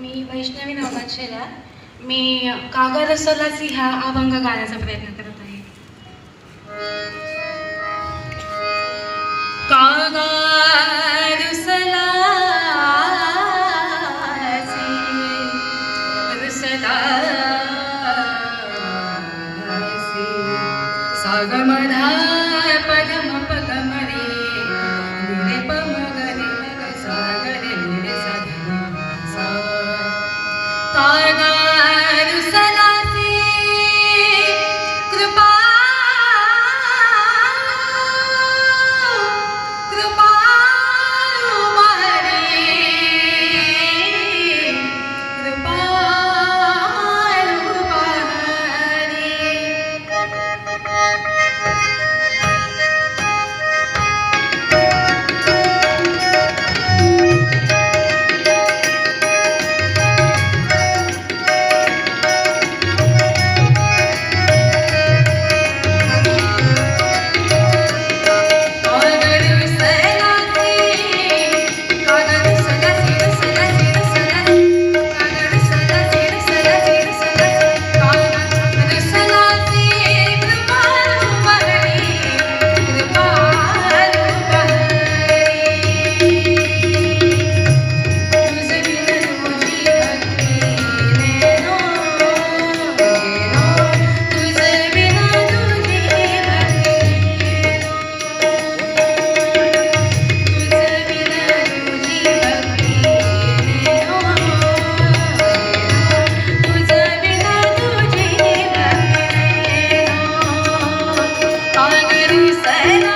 मी वैष्णवी नवनाथ मी कागर रसोलासी ह्या अभंग गाण्याचा प्रयत्न करत आहे. कागा रसला सागमधा high. 诶